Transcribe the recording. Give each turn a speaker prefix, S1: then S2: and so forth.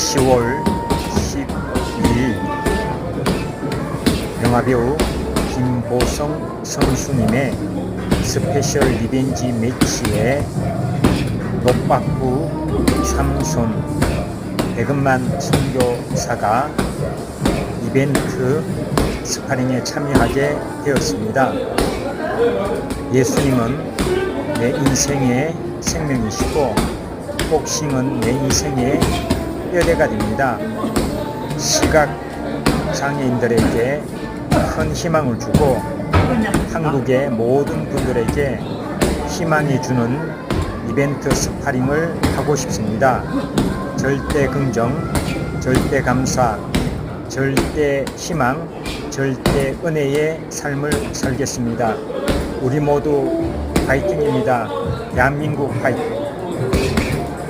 S1: 10월 12일 영화배우 김보성 선수님의 스페셜 리벤지 매치에 녹박구 삼손 백은만 선교사가 이벤트 스파링에 참여하게 되었습니다. 예수님은 내 인생의 생명이시고 복싱은 내 인생의 뼈대가 됩니다. 시각 장애인들에게 큰 희망을 주고 한국의 모든 분들에게 희망이 주는 이벤트 스파링을 하고 싶습니다. 절대 긍정, 절대 감사, 절대 희망, 절대 은혜의 삶을 살겠습니다. 우리 모두 파이팅입니다. 대한민국 파이팅!